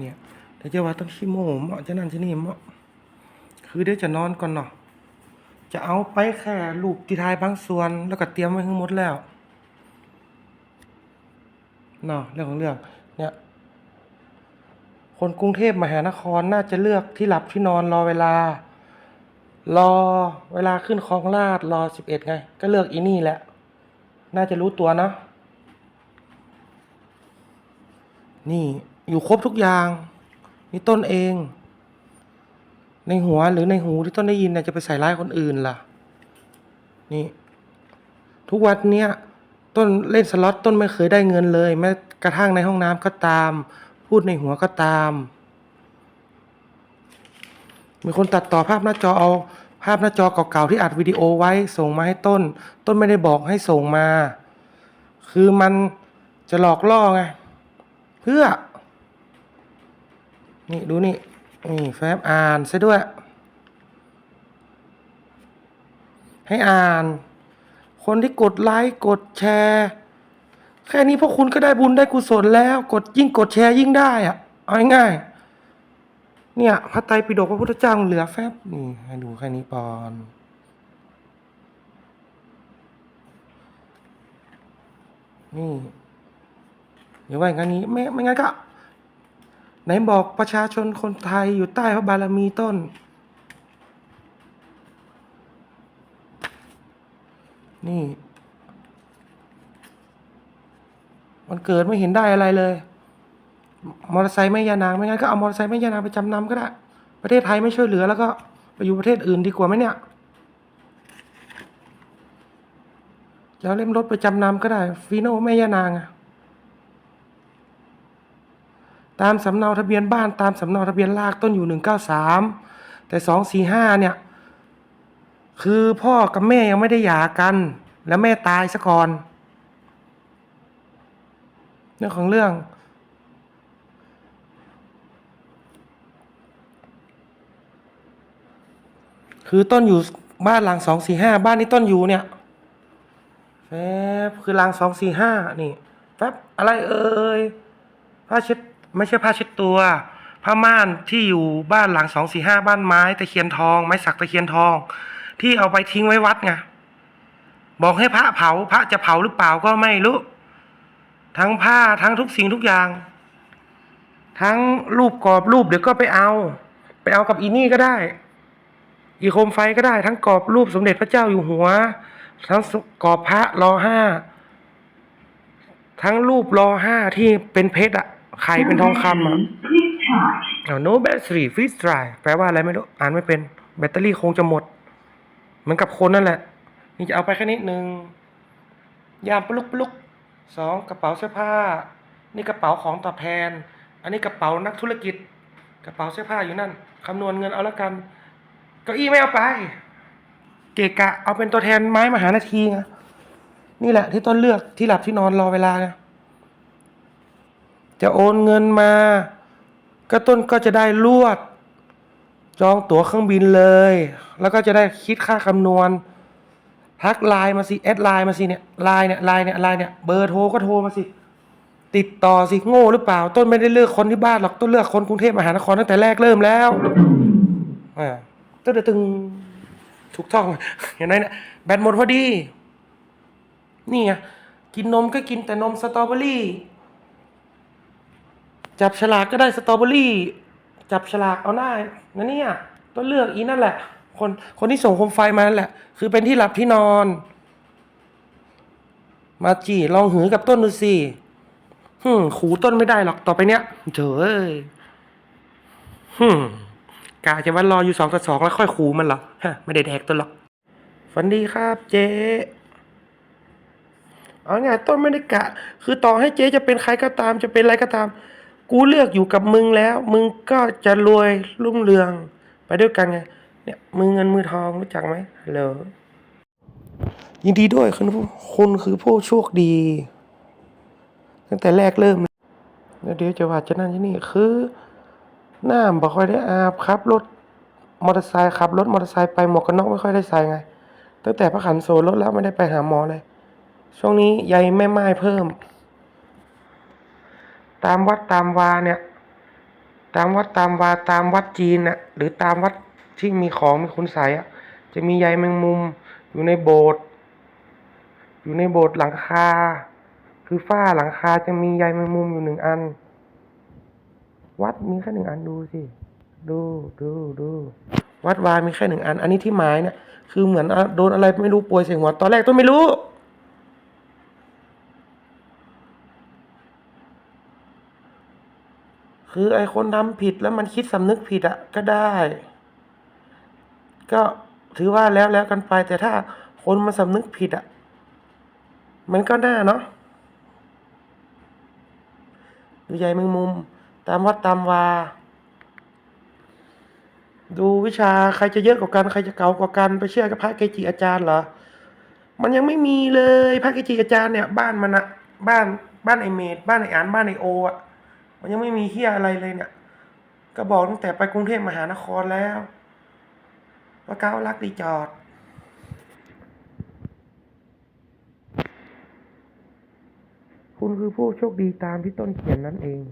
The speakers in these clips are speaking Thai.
เนี่ยแต่จะว่าต้องขี้โมเหมาะจะนั่นจะนี่เหมาะ คือเดี๋ยวจะนอนก่อนเนาะจะเอาไปแค่รูปที่ถ่ายบางส่วน แล้วก็เตรียมไว้ทั้งหมดแล้วเนาะเรื่องของเรื่อง เนี่ย คนกรุงเทพมหานครน่าจะเลือกที่หลับที่นอนรอเวลา รอเวลาขึ้นคลองลาดรอสิบเอ็ดไง ก็เลือกอีนี่แหละ น่าจะรู้ตัวเนาะนี่ อยู่ครบทุกอย่างนี่ต้นเอง ในหัวหรือในหูที่ต้นได้ยินเนี่ยจะไปใส่ร้ายคนอื่นล่ะ นี่ ทุกวันเนี้ยต้นเล่นสล็อตต้นไม่เคยได้เงินเลย แม้กระทั่งในห้องน้ำก็ตาม พูดในหัวก็ตาม มีคนตัดต่อภาพหน้าจอเอา ภาพหน้าจอเก่าๆที่อัดวิดีโอไว้ส่งมาให้ต้น ต้นไม่ได้บอกให้ส่งมา คือมันจะหลอกล่อไงเพื่อ นี่ดูนี่นี่แฟบอ่านซะด้วย ให้อ่าน คนที่กดไลค์กดแชร์ แค่นี้พวกคุณก็ได้บุญได้กุศลแล้ว กดยิ่งกดแชร์ยิ่งได้อะเอาง่ายๆเนี่ย พระไตรปิฎกพระพุทธเจ้าเหลือแฟบนี่ให้ดูแค่นี้ปอนนี่เดี๋ยวว่าอย่างนี้ไม่ไม่งั้นก็ ไหนบอกประชาชนคนไทยอยู่ใต้พระบารมีต้น นี่ มันเกิดไม่เห็นได้อะไรเลย มอเตอร์ไซค์ไม่ยานางไม่งั้นก็เอามอเตอร์ไซค์ไม่ยานางไปจำนำก็ได้ ประเทศไทยไม่ช่วยเหลือแล้วก็ไปอยู่ประเทศอื่นดีกว่าไหมเนี่ยจะเอาเล่มรถไปจำนำก็ได้ฟีโน่แม่ยานางอะ ตามสำเนาทะเบียนบ้านตามสำเนาทะเบียนรากต้นอยู่หนึ่งเก้าสามแต่สองสี่ห้าเนี่ย คือพ่อกับแม่ยังไม่ได้หย่ากัน แล้วแม่ตายซะก่อน เรื่องของเรื่อง คือต้นอยู่บ้านหลังสองสี่ห้าบ้านนี้ต้นอยู่เนี่ยแฟบคือหลังสองสี่ห้านี่แฟบอะไรเอ่ยผ้าเช็ด ไม่ใช่ผ้าเช็ดตัวผ้าม่านที่อยู่บ้านหลังสองสี่ห้าบ้านไม้ตะเคียนทอง ไม้สักตะเคียนทอง ที่เอาไปทิ้งไว้วัดไงบอกให้พระเผาพระจะเผาหรือเปล่าก็ไม่รู้ทั้งผ้าทั้งทุกสิ่งทุกอย่าง ทั้งรูปกรอบรูปเดี๋ยวก็ไปเอา ไปเอากับอีนี่ก็ได้ อีโคมไฟก็ได้ ทั้งกรอบรูปสมเด็จพระเจ้าอยู่หัว ทั้งกรอบพระรอห้าทั้งรูปรอห้าที่เป็นเพชรอะ ไข่เป็นทองคำอะ Please charge. เอา no battery freeze dry แปลว่าอะไรไม่รู้ อ่านไม่เป็น แบตเตอรี่คงจะหมด เหมือนกับคนนั่นแหละ นี่จะเอาไปแค่นี้หนึ่งยามปลุกปลุกสองกระเป๋าเสื้อผ้า นี่กระเป๋าของตอบแทน อันนี้กระเป๋านักธุรกิจ กระเป๋าเสื้อผ้าอยู่นั่น คำนวณเงินเอาละกัน เก้าอี้ไม่เอาไป เกะกะ เอาเป็นตัวแทนไม้มหานาทีไงนี่แหละที่ต้นเลือกที่หลับที่นอนรอเวลาไง จะโอนเงินมา ก็ต้นก็จะได้ลวด จองตั๋วเครื่องบินเลย แล้วก็จะได้คิดค่าคำนวณ ทักไลน์มาสิแอดไลน์มาสิเนี่ยไลน์เนี่ยไลน์เนี่ยไลน์เนี่ยเบอร์โทรก็โทรมาสิ ติดต่อสิโง่หรือเปล่า ต้นไม่ได้เลือกคนที่บ้านหรอกต้นเลือกคนกรุงเทพมหานครตั้งแต่แรกเริ่มแล้วอ่าตึ้งตึงถูกต้องเห็นไหมเนี่ยแบตหมดพอดี นี่ไงกินนมก็กินแต่นมสตรอเบอรี่ จับฉลากก็ได้สตรอเบอรี่ จับฉลากเอาได้นะเนี่ยต้นเลือกอีนั่นแหละ คนคนที่ส่งโคมไฟมานั่นแหละ คือเป็นที่หลับที่นอน มาจีลองหือกับต้นดูสิฮึมขู่ต้นไม่ได้หรอกต่อไปเนี้ยเถอะเอ้ยฮึมกะจะวันรออยู่สองต่อสองแล้วค่อยขู่มันเหรอฮะไม่ได้แดกต้นหรอกฝันดีครับเจ๊เอาไงต้นไม่ได้กะ คือต่อให้เจ๊จะเป็นใครก็ตามจะเป็นอะไรก็ตาม กูเลือกอยู่กับมึงแล้ว มึงก็จะรวยรุ่งเรือง ไปด้วยกันไงเนี่ยมือเงินมือทองรู้จักไหมฮัลโหลยินดีด้วยคุณผู้คุณคือผู้โชคดี ตั้งแต่แรกเริ่มแล้วเดี๋ยวจะว่าจะนั่นที่นี่คือหน้าบอกค่อยได้อาบครับรถมอเตอร์ไซค์ขับรถมอเตอร์ไซค์ไปหมวกกันน็อกไม่ค่อยได้ใส่ไงตั้งแต่พระขันโซลดแล้วไม่ได้ไปหาหมอเลย ช่วงนี้ใยแม่ไม้เพิ่ม ตามวัดตามวาเนี่ย ตามวัดตามวาตามวัดจีนน่ะหรือตามวัดที่มีของมีคุณใสยอะ จะมีใยแมงมุมอยู่ในโบสถ์อยู่ในโบสถ์หลังคา คือฝ้าหลังคาจะมีใยแมงมุมอยู่หนึ่งอัน วัดมีแค่หนึ่งอันดูสิดูดูดูวัดวามีแค่หนึ่งอัน อันนี้ที่หมายเนี่ยคือเหมือนโดนอะไรไม่รู้ป่วยใส่หัวตอนแรกต้นไม่รู้ คือไอ้คนทำผิดแล้วมันคิดสำนึกผิดอะก็ได้ ก็ถือว่าแล้วแล้วกันไป แต่ถ้าคนมันสำนึกผิดอะมันก็น่าเนาะดูใหญ่แมงมุม ตามวัดตามวา ดูวิชาใครจะเยอะกว่ากัน ใครจะเก่ากว่ากันไปเชื่อกับพระเกจิอาจารย์เหรอ มันยังไม่มีเลยพระเกจิอาจารย์เนี่ย บ้านมันอะบ้านบ้านไอเมดบ้านไออานบ้านไอโออะ มันยังไม่มีเฮียอะไรเลยเนี่ย ก็บอกตั้งแต่ไปกรุงเทพมหานครแล้วว่าก้าวรักดีจอด คุณคือผู้โชคดีตามที่ต้นเขียนนั่นเอง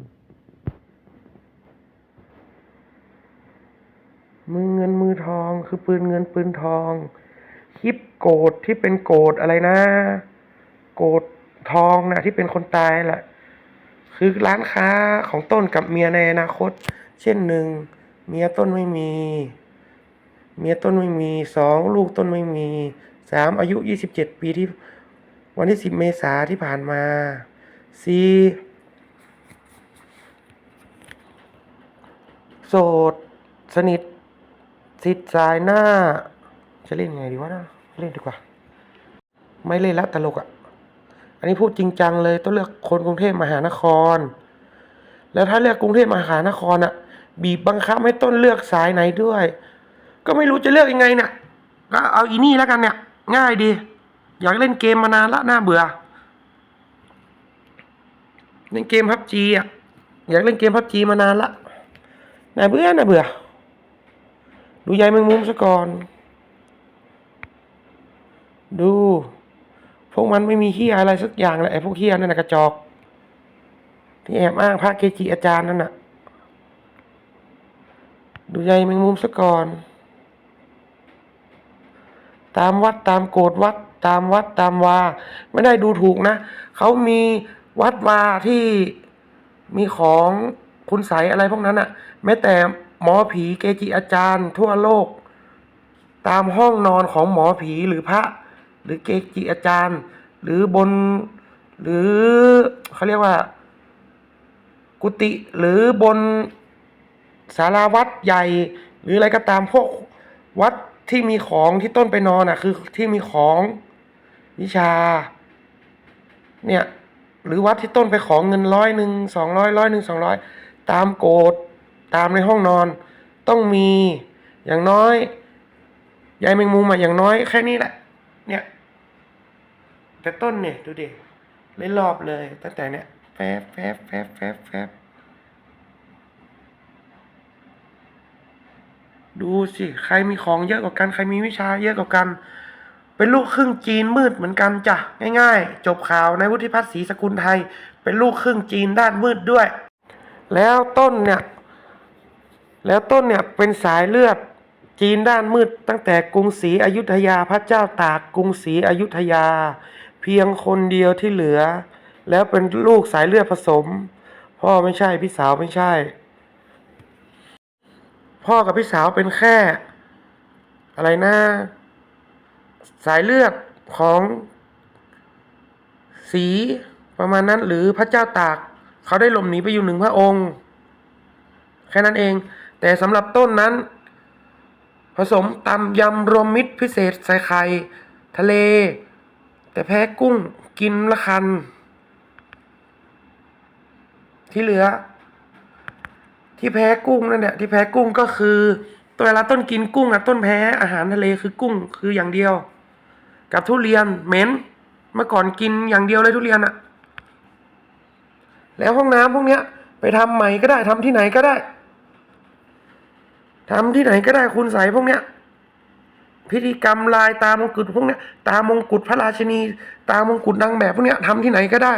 มือเงินมือทองคือปืนเงินปืนทอง คลิปโกดที่เป็นโกดอะไรนะ โกดทองนะที่เป็นคนตายแหละ คือร้านค้าของต้นกับเมียในอนาคต เช่นหนึ่งเมียต้นไม่มี เมียต้นไม่มีสองลูกต้นไม่มีสามอายุยี่สิบเจ็ดปีที่วันที่สิบเมษาที่ผ่านมาสี่โสด สนิท สิทธิ์สายหน้า จะเล่นไงดีวะนะ เล่นดีกว่า ไม่เล่นละตลกอะ่ะ อันนี้พูดจริงจังเลยต้องเลือกคนกรุงเทพมหานคร แล้วถ้าเลือกกรุงเทพมหานครอะ บีบบังคับให้ต้นเลือกสายไหนด้วย ก็ไม่รู้จะเลือกยังไงเนี่ยก็เอาอีนี่แล้วกันเนี่ย ง่ายดี อยากเล่นเกมมานานละน่าเบื่อ เล่นเกมพับจีอะอยากเล่นเกมพับจีมานานละน่าเบื่อน่าเบื่อ ดูใยแมงมุมซะก่อน ดู พวกมันไม่มีเฮียอะไรสักอย่างเลยไอ้พวกเฮียนั่นนะกระจอก ที่แอบอ้างพระเกจิอาจารย์นั่นน่ะ ดูใยแมงมุมซะก่อน ตามวัดตามโกดวัด ตามวัดตามวา ไม่ได้ดูถูกนะ เขามีวัดวาที่มีของคุณใสอะไรพวกนั้นอะ แม้แต่หมอผีเกจิอาจารย์ ทั่วโลก ตามห้องนอนของหมอผีหรือพระ หรือเกจิอาจารย์ หรือบน หรือเขาเรียกว่า กุฏิหรือบนศาลาวัดใหญ่ หรืออะไรก็ตามพวกวัดที่มีของที่ต้นไปนอนอะ คือที่มีของวิชา เนี่ย หรือวัดที่ต้นไปของเงินร้อยหนึ่งสองร้อยร้อยหนึ่งสองร้อยตามโกดตามในห้องนอน ต้องมีอย่างน้อยยายแมงมุมอะอย่างน้อยแค่นี้แหละ เนี่ย แต่ต้นเนี่ยดูดิเล่รอบเลยตั้งแต่เนี่ยแฟบแฟบแฟบแฟบแฟบดูสิใครมีของเยอะกว่ากัน ใครมีวิชาเยอะกว่ากัน เป็นลูกครึ่งจีนมืดเหมือนกันจ้ะง่าย ๆ จบข่าวในวุฒิพัฒน์ศรีสกุลไทย เป็นลูกครึ่งจีนด้านมืดด้วย แล้วต้นเนี่ย แล้วต้นเนี่ยเป็นสายเลือด จีนด้านมืดตั้งแต่กรุงศรีอยุธยาพระเจ้าตากกรุงศรีอยุธยา เพียงคนเดียวที่เหลือ แล้วเป็นลูกสายเลือดผสม พ่อไม่ใช่พี่สาวไม่ใช่ พ่อกับพี่สาวเป็นแค่ อะไรนะสายเลือดของสีประมาณนั้นหรือพระเจ้าตาก เขาได้หลบหนีไปอยู่หนึ่งพระองค์ แค่นั้นเอง แต่สำหรับต้นนั้น ผสมตำยำรวมมิตรพิเศษใส่ไข่ทะเล แต่แพ้กุ้งกินละคัน ที่เหลือ ที่แพ้กุ้งนั่นแหละที่แพ้กุ้งก็คือ ตัวเวลาต้นกินกุ้งอะต้นแพ้อาหารทะเลคือกุ้งคืออย่างเดียว กับทุเรียนเหม็นเมื่อก่อนกินอย่างเดียวเลยทุเรียนอะแล้วห้องน้ำพวกเนี้ย ไปทำใหม่ก็ได้ทำที่ไหนก็ได้ ทำที่ไหนก็ได้คุณใส่พวกเนี้ย พิธีกรรมลายตามงกุฎพวกเนี้ย ตามงกุฎพระราชินี ตามงกุฎนางแบบพวกเนี้ยทำที่ไหนก็ได้